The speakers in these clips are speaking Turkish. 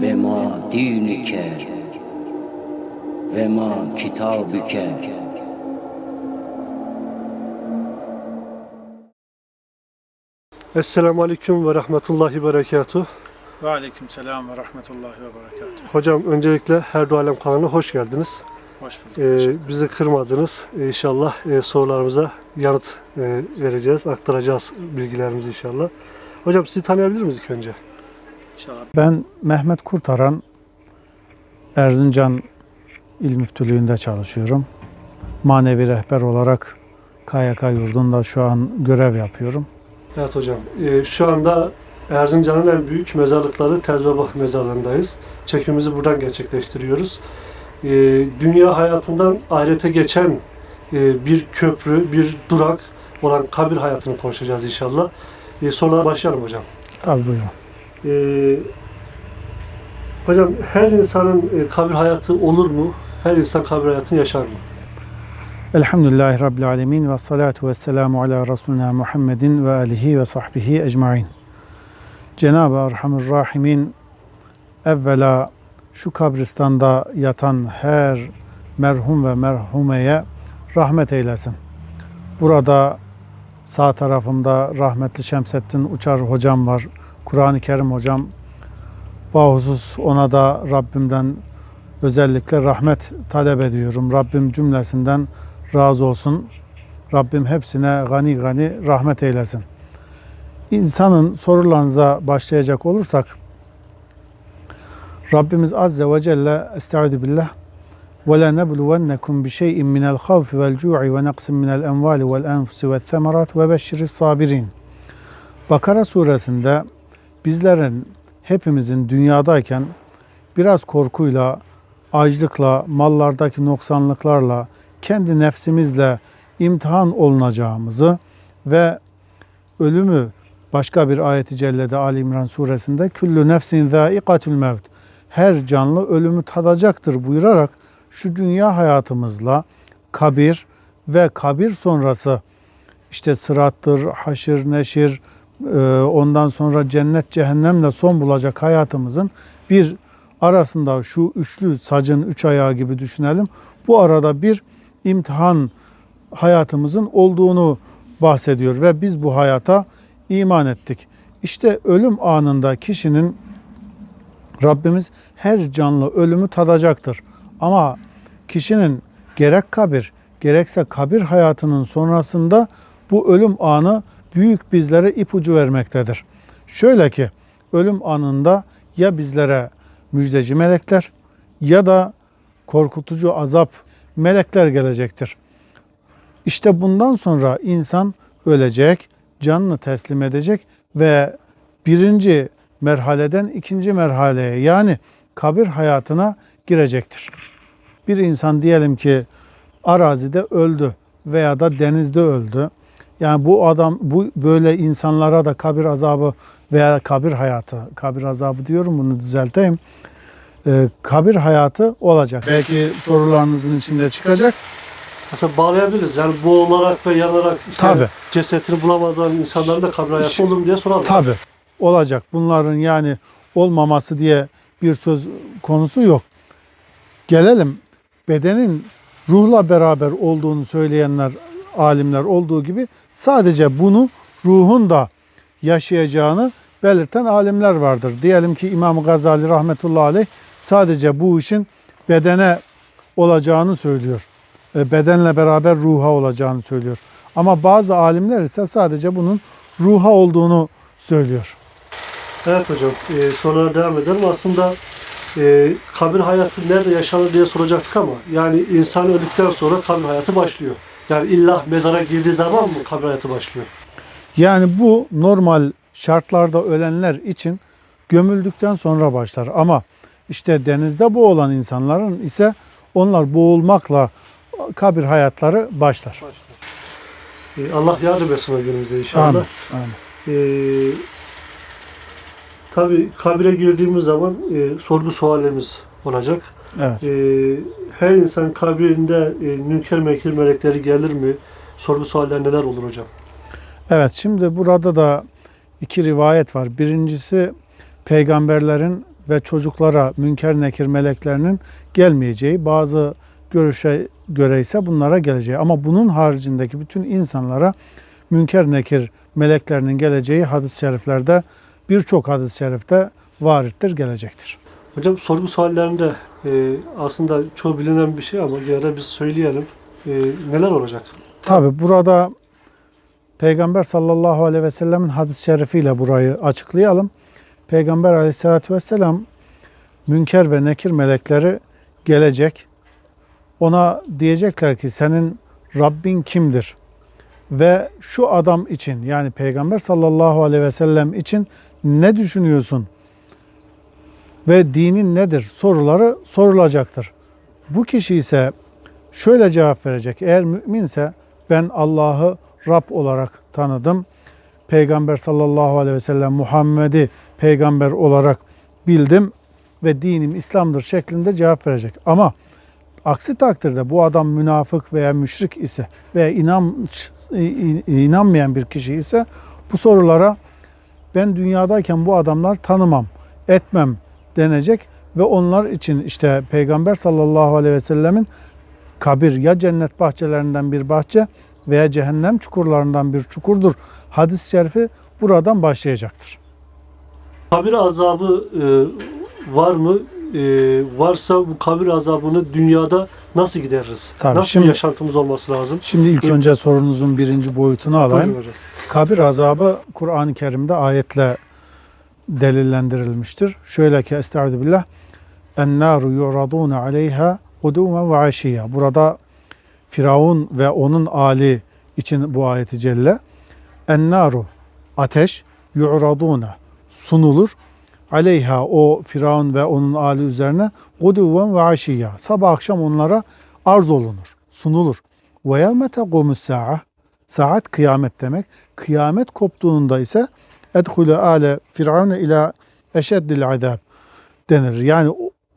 ve ma dinüke ve ma kitabüke Esselamu Aleyküm ve Rahmetullahi Berekatuh. Ve aleyküm selam ve rahmetullahi ve berekatuhu. Hocam öncelikle Her Dualem kanalına hoş geldiniz. Hoş bulduk. Ee, bizi kırmadınız. Ee, İnşallah e, sorularımıza yanıt e, vereceğiz, aktaracağız bilgilerimizi inşallah. Hocam sizi tanıyabilir miyiz ilk önce? İnşallah. Ben Mehmet Kurtaran, Erzincan İl Müftülüğü'nde çalışıyorum. Manevi rehber olarak KYK yurdunda şu an görev yapıyorum. Evet hocam. Ee, şu anda Erzincan'ın en büyük mezarlıkları Terzobah mezarlığındayız. Çekimimizi buradan gerçekleştiriyoruz. Ee, dünya hayatından ahirete geçen e, bir köprü, bir durak olan kabir hayatını konuşacağız inşallah. Ee, sorulara başlayalım hocam. Tabii buyurun. Ee, hocam her insanın e, kabir hayatı olur mu? Her insan kabir hayatını yaşar mı? Elhamdülillahi Rabbil Alemin ve salatu ve selamu ala Resulina Muhammedin ve alihi ve sahbihi ecmain. Cenab-ı Erhamur Rahimin evvela şu kabristanda yatan her merhum ve merhumeye rahmet eylesin. Burada sağ tarafımda rahmetli Şemsettin Uçar hocam var. Kur'an-ı Kerim hocam. Bahusus ona da Rabbimden özellikle rahmet talep ediyorum. Rabbim cümlesinden razı olsun. Rabbim hepsine gani gani rahmet eylesin. İnsanın sorularınıza başlayacak olursak Rabbimiz Azze ve Celle Estaizu billah cu'i ve naqsin minel envali vel enfusi ve semerat ve beşşiris sabirin. Bakara suresinde bizlerin hepimizin dünyadayken biraz korkuyla, açlıkla, mallardaki noksanlıklarla, kendi nefsimizle imtihan olunacağımızı ve ölümü başka bir ayeti cellede Ali İmran suresinde küllü nefsin zâikatul mevt her canlı ölümü tadacaktır buyurarak şu dünya hayatımızla kabir ve kabir sonrası işte sırattır, haşir, neşir, e, ondan sonra cennet cehennemle son bulacak hayatımızın bir arasında şu üçlü sacın üç ayağı gibi düşünelim. Bu arada bir imtihan hayatımızın olduğunu bahsediyor ve biz bu hayata iman ettik. İşte ölüm anında kişinin Rabbimiz her canlı ölümü tadacaktır. Ama kişinin gerek kabir gerekse kabir hayatının sonrasında bu ölüm anı büyük bizlere ipucu vermektedir. Şöyle ki ölüm anında ya bizlere müjdeci melekler ya da korkutucu azap melekler gelecektir. İşte bundan sonra insan ölecek, canını teslim edecek ve birinci merhaleden ikinci merhaleye yani kabir hayatına girecektir. Bir insan diyelim ki arazide öldü veya da denizde öldü. Yani bu adam bu böyle insanlara da kabir azabı veya kabir hayatı, kabir azabı diyorum bunu düzelteyim. Ee, kabir hayatı olacak. Belki sorularınızın içinde çıkacak. Aslında bağlayabiliriz. Yani boğularak ve yanarak işte Tabii. cesetini bulamadan insanların da kabir hayatı olur mu diye soralım. Tabi olacak. Bunların yani olmaması diye bir söz konusu yok. Gelelim bedenin ruhla beraber olduğunu söyleyenler, alimler olduğu gibi sadece bunu ruhun da yaşayacağını belirten alimler vardır. Diyelim ki İmam Gazali rahmetullahi aleyh sadece bu işin bedene olacağını söylüyor. E, Bedenle beraber ruha olacağını söylüyor. Ama bazı alimler ise sadece bunun ruha olduğunu söylüyor. Evet hocam. E, sorulara devam edelim. Aslında e, kabir hayatı nerede yaşanır diye soracaktık ama yani insan öldükten sonra kabir hayatı başlıyor. Yani illa mezara girdiği zaman mı kabir hayatı başlıyor? Yani bu normal şartlarda ölenler için gömüldükten sonra başlar. Ama işte denizde boğulan insanların ise onlar boğulmakla kabir hayatları başlar. E, Allah yardım etsin o günümüzde inşallah. Amin. Amin. Ee, tabii kabire girdiğimiz zaman e, sorgu suallerimiz olacak. Evet. Ee, her insan kabrinde e, münker mekir melekleri gelir mi? sorgu sualler neler olur hocam? Evet şimdi burada da iki rivayet var. Birincisi peygamberlerin ve çocuklara münker nekir meleklerinin gelmeyeceği. Bazı görüşe göre ise bunlara geleceği. Ama bunun haricindeki bütün insanlara münker nekir meleklerinin geleceği hadis-i şeriflerde birçok hadis-i şerifte varittir, gelecektir. Hocam sorgu suallerinde e, aslında çoğu bilinen bir şey ama yine biz söyleyelim. E, neler olacak? Tabi burada Peygamber sallallahu aleyhi ve sellemin hadis-i şerifiyle burayı açıklayalım. Peygamber aleyhissalatü vesselam münker ve nekir melekleri gelecek. Ona diyecekler ki senin Rabbin kimdir? Ve şu adam için yani Peygamber sallallahu aleyhi ve sellem için ne düşünüyorsun? Ve dinin nedir? Soruları sorulacaktır. Bu kişi ise şöyle cevap verecek. Eğer müminse ben Allah'ı Rab olarak tanıdım. Peygamber sallallahu aleyhi ve sellem Muhammed'i peygamber olarak bildim ve dinim İslam'dır şeklinde cevap verecek. Ama aksi takdirde bu adam münafık veya müşrik ise veya inanç, inanmayan bir kişi ise bu sorulara ben dünyadayken bu adamlar tanımam, etmem denecek ve onlar için işte Peygamber sallallahu aleyhi ve sellemin kabir ya cennet bahçelerinden bir bahçe veya cehennem çukurlarından bir çukurdur. Hadis-i şerifi buradan başlayacaktır. Kabir azabı e, var mı? E, varsa bu kabir azabını dünyada nasıl gideririz? Tabii, nasıl şimdi- bir yaşantımız olması lazım? Şimdi ilk önce sorunuzun birinci boyutunu alayım. Buyurun hocam. Kabir azabı Kur'an-ı Kerim'de ayetle delillendirilmiştir. Şöyle ki Estaizu billah yu'radûne aleyha gudûmen ve aşiyya. Burada Firavun ve onun ali için bu ayeti celle. En-nâru ateş yu'radûne sunulur. Aleyha o Firavun ve onun ali üzerine gudûven ve aşiyya. Sabah akşam onlara arz olunur, sunulur. Ve yevme tequmus sa'a Saat kıyamet demek. Kıyamet koptuğunda ise edhule ale firavune ila eşeddil azab denir. Yani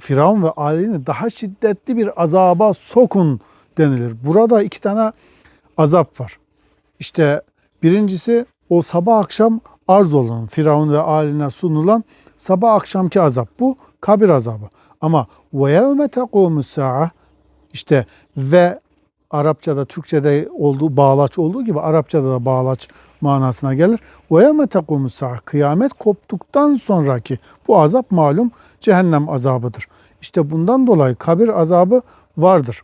Firavun ve aileni daha şiddetli bir azaba sokun denilir. Burada iki tane azap var. İşte birincisi o sabah akşam arz olan Firavun ve aline sunulan sabah akşamki azap. Bu kabir azabı. Ama ve yevme işte ve Arapçada, Türkçede olduğu bağlaç olduğu gibi Arapçada da bağlaç manasına gelir. Ve yevme kıyamet koptuktan sonraki bu azap malum cehennem azabıdır. İşte bundan dolayı kabir azabı vardır.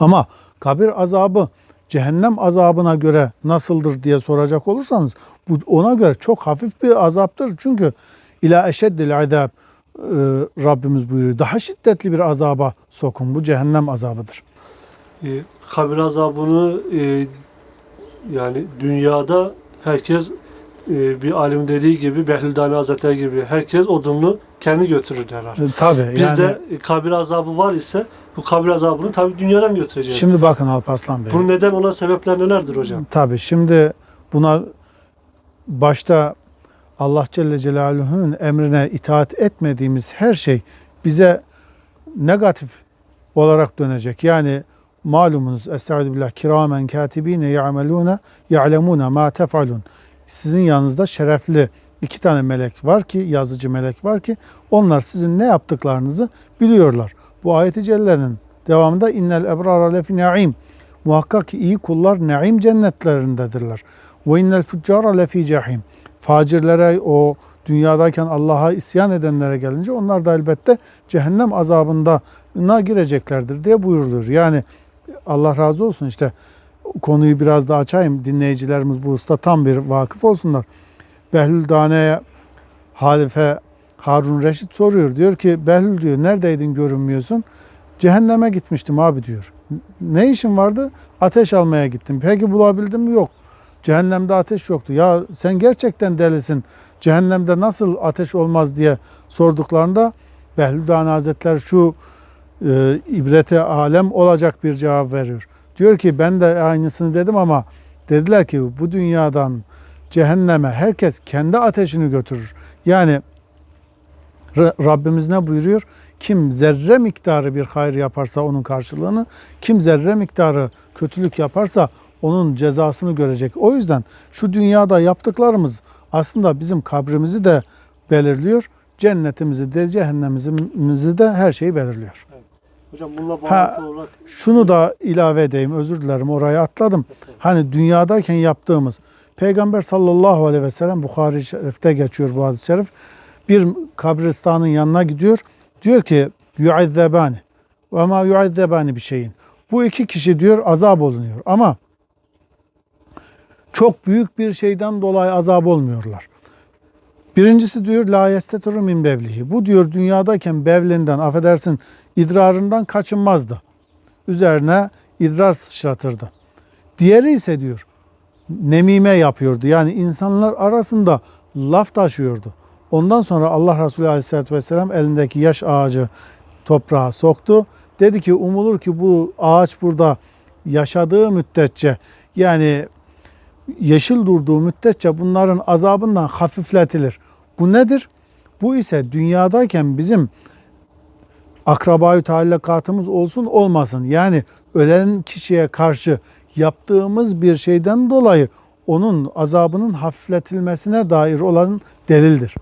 Ama kabir azabı cehennem azabına göre nasıldır diye soracak olursanız bu ona göre çok hafif bir azaptır. Çünkü ila eşeddil azab e, Rabbimiz buyuruyor. Daha şiddetli bir azaba sokun. Bu cehennem azabıdır. E, kabir azabını e, yani dünyada herkes e, bir alim dediği gibi Behlüldani Hazretleri gibi herkes odununu kendi götürür derler. E, Tabii. Bizde yani, kabir azabı var ise bu kabir azabını tabii dünyadan götüreceğiz. şimdi bakın Alparslan Bey. Bunun neden olan sebepler nelerdir hocam? Tabii şimdi buna başta Allah Celle Celaluhu'nun emrine itaat etmediğimiz her şey bize negatif olarak dönecek. Yani malumunuz Estaizu billah kiramen katibine ya'melune ya'lemune ma tef'alun. Sizin yanınızda şerefli iki tane melek var ki yazıcı melek var ki onlar sizin ne yaptıklarınızı biliyorlar. Bu ayet-i cellenin devamında innel ebrara lefi na'im. Muhakkak ki iyi kullar naim cennetlerindedirler. Ve innel fuccara lefi cahim. Facirlere o dünyadayken Allah'a isyan edenlere gelince onlar da elbette cehennem azabına gireceklerdir diye buyuruluyor. Yani Allah razı olsun işte konuyu biraz daha açayım. Dinleyicilerimiz bu usta tam bir vakıf olsunlar. Behlül Dane'ye halife Harun Reşit soruyor. Diyor ki Behlül diyor neredeydin görünmüyorsun? Cehenneme gitmiştim abi diyor. Ne işin vardı? Ateş almaya gittim. Peki bulabildin mi? Yok. Cehennemde ateş yoktu. Ya sen gerçekten delisin. Cehennemde nasıl ateş olmaz diye sorduklarında Behlül Dane Hazretleri şu e, ibrete alem olacak bir cevap veriyor. Diyor ki ben de aynısını dedim ama dediler ki bu dünyadan cehenneme herkes kendi ateşini götürür. Yani Rabbimiz ne buyuruyor? kim zerre miktarı bir hayır yaparsa onun karşılığını, kim zerre miktarı kötülük yaparsa onun cezasını görecek. O yüzden şu dünyada yaptıklarımız aslında bizim kabrimizi de belirliyor. Cennetimizi de cehennemimizi de her şeyi belirliyor. Hocam bununla Ha, bağlantılı olarak Şunu da ilave edeyim özür dilerim oraya atladım. Hani dünyadayken yaptığımız Peygamber sallallahu aleyhi ve sellem Bukhari Şerif'te geçiyor bu hadis-i şerif. Bir kabristanın yanına gidiyor. Diyor ki yuazzebani ve ma yuazzebani bir şeyin. Bu iki kişi diyor azap olunuyor ama çok büyük bir şeyden dolayı azap olmuyorlar. Birincisi diyor la yesteturu min bevlihi. Bu diyor dünyadayken bevlinden affedersin idrarından kaçınmazdı. Üzerine idrar sıçratırdı. Diğeri ise diyor nemime yapıyordu. Yani insanlar arasında laf taşıyordu. Ondan sonra Allah Resulü Aleyhisselatü Vesselam elindeki yaş ağacı toprağa soktu. Dedi ki umulur ki bu ağaç burada yaşadığı müddetçe yani yeşil durduğu müddetçe bunların azabından hafifletilir. Bu nedir? Bu ise dünyadayken bizim akrabayı taallukatımız olsun olmasın. Yani ölen kişiye karşı yaptığımız bir şeyden dolayı onun azabının hafifletilmesine dair olan delildir.